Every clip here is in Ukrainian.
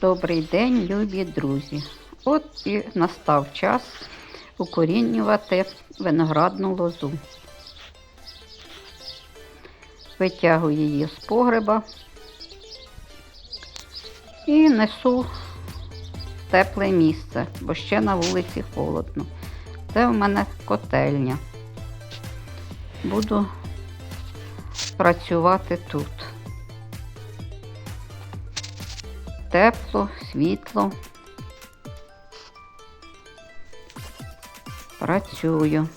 Добрий день, любі друзі. От і настав час укорінювати виноградну лозу. Витягую її з погреба і несу в тепле місце, бо ще на вулиці холодно. Це в мене котельня. Буду працювати тут. Тепло, світло. Працюю.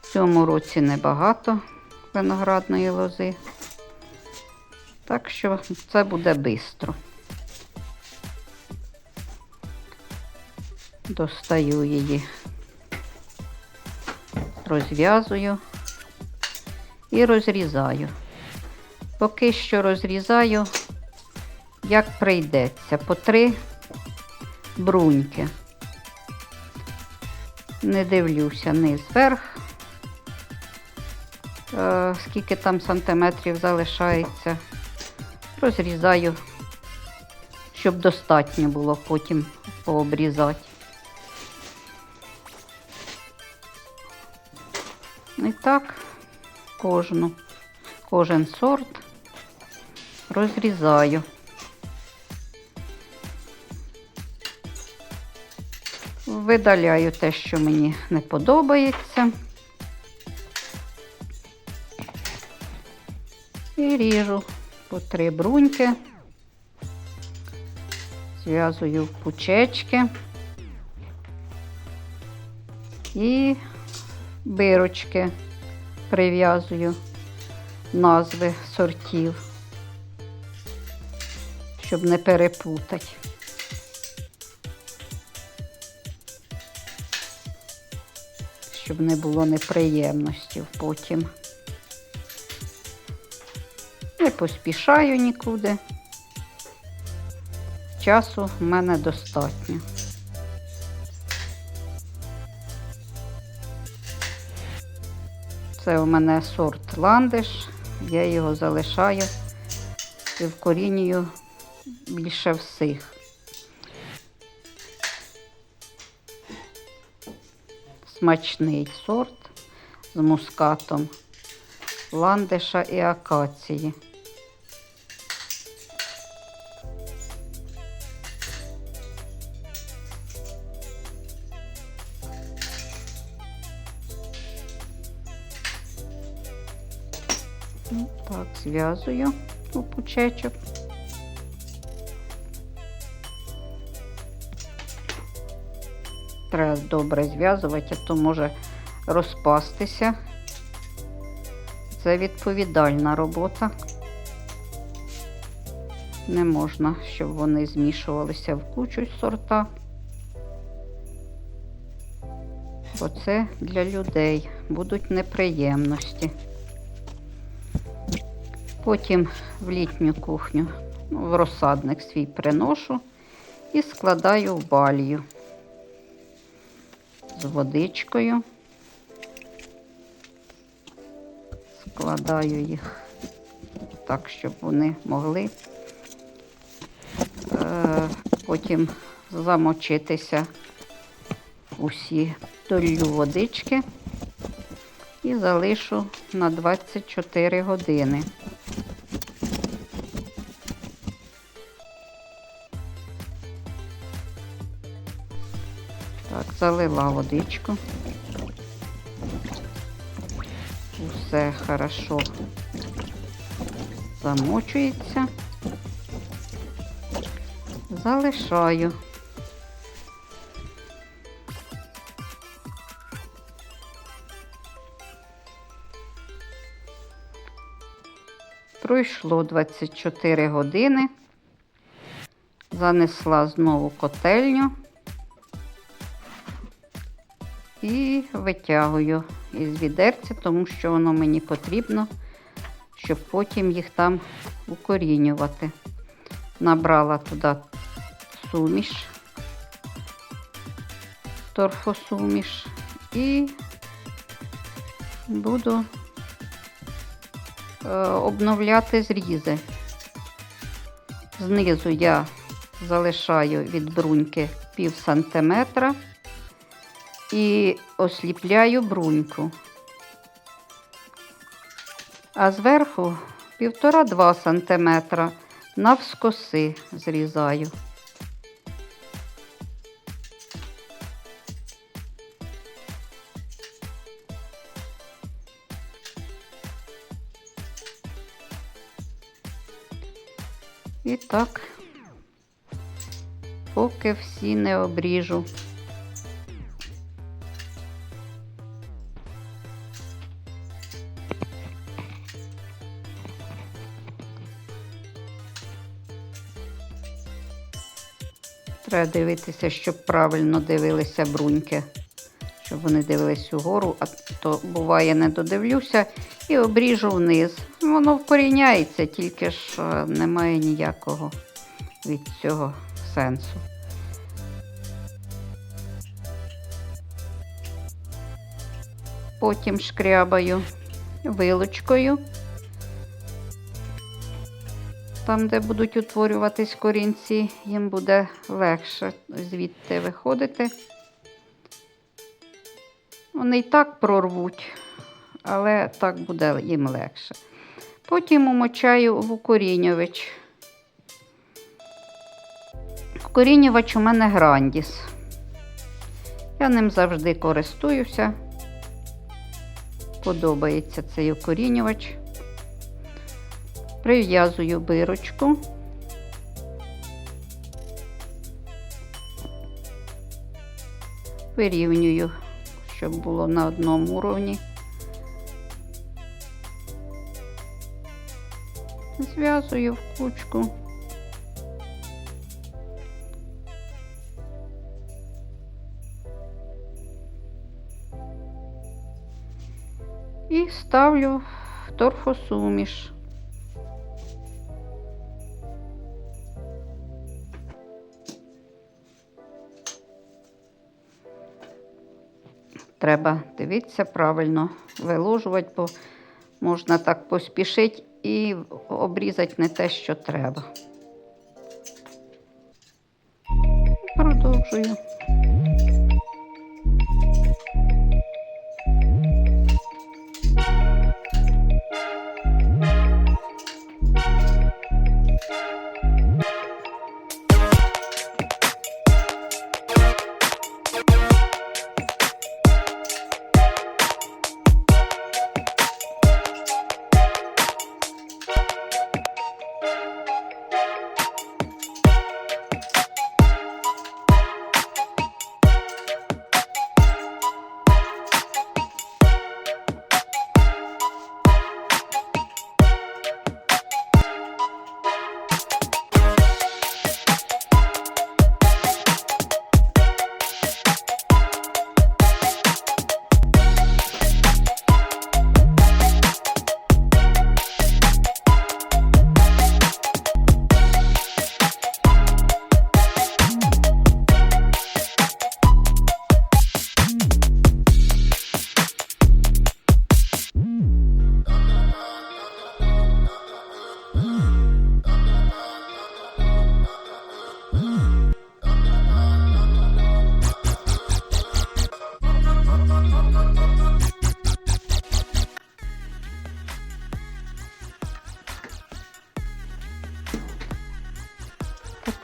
В цьому році небагато виноградної лози. Так що це буде швидко. Достаю її, розв'язую і розрізаю. Поки що розрізаю, як прийдеться, по три бруньки. Не дивлюся низ вверх, е, скільки там сантиметрів залишається. Розрізаю, щоб достатньо було потім пообрізати. І так кожну, кожен сорт розрізаю. Видаляю те, що мені не подобається. І ріжу по три бруньки, зв'язую в пучечки і бирочки прив'язую назви сортів, щоб не перепутати. Щоб не було неприємностей потім. Не поспішаю нікуди. Часу в мене достатньо. Це у мене сорт ландиш, я його залишаю і вкорінюю більше всіх. Смачний сорт з мускатом ландиша і акації. Ну, Так, зв'язую у пучечок. Треба добре зв'язувати, а то може розпастися. Це відповідальна робота. Не можна, щоб вони змішувалися в кучу сорта. Бо це для людей будуть неприємності. Потім в літню кухню, в розсадник свій приношу і складаю в балію з водичкою. Складаю їх так, щоб вони могли е, потім замочитися усі долью водички і залишу на 24 години. Залила водичку. Все хорошо замочується. Залишаю. Пройшло 24 години. Занесла знову котельню і витягую із відерця, тому що воно мені потрібно, щоб потім їх там укорінювати. Набрала туди суміш, торфосуміш і буду е, обновляти зрізи. Знизу я залишаю від бруньки пів сантиметра і осліпляю бруньку. А зверху півтора-два сантиметра навскоси зрізаю. І так, поки всі не обріжу. Треба дивитися, щоб правильно дивилися бруньки, щоб вони дивились угору, а то буває не додивлюся і обріжу вниз. Воно вкоріняється, тільки ж е, немає ніякого від цього сенсу. Потім шкрябаю вилочкою, там, де будуть утворюватись корінці, їм буде легше звідти виходити. Вони і так прорвуть, але так буде їм легше. Потім умочаю в укорінювач. Укорінювач у мене Грандіс. Я ним завжди користуюся. Подобається цей укорінювач. Прив'язую бирочку. Вирівнюю, щоб було на одному уровні. Зв'язую в кучку. І ставлю в торфосуміш. Треба дивитися правильно, виложувати, бо можна так поспішити і обрізати не те, що треба. Продовжую.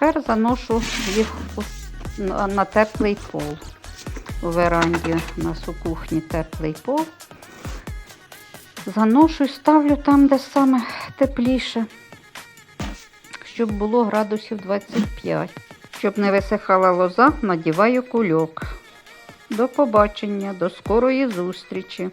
Тепер заношу їх на, теплий пол. У веранді у нас у кухні теплий пол. Заношу і ставлю там, де саме тепліше, щоб було градусів 25. Щоб не висихала лоза, надіваю кульок. До побачення, до скорої зустрічі!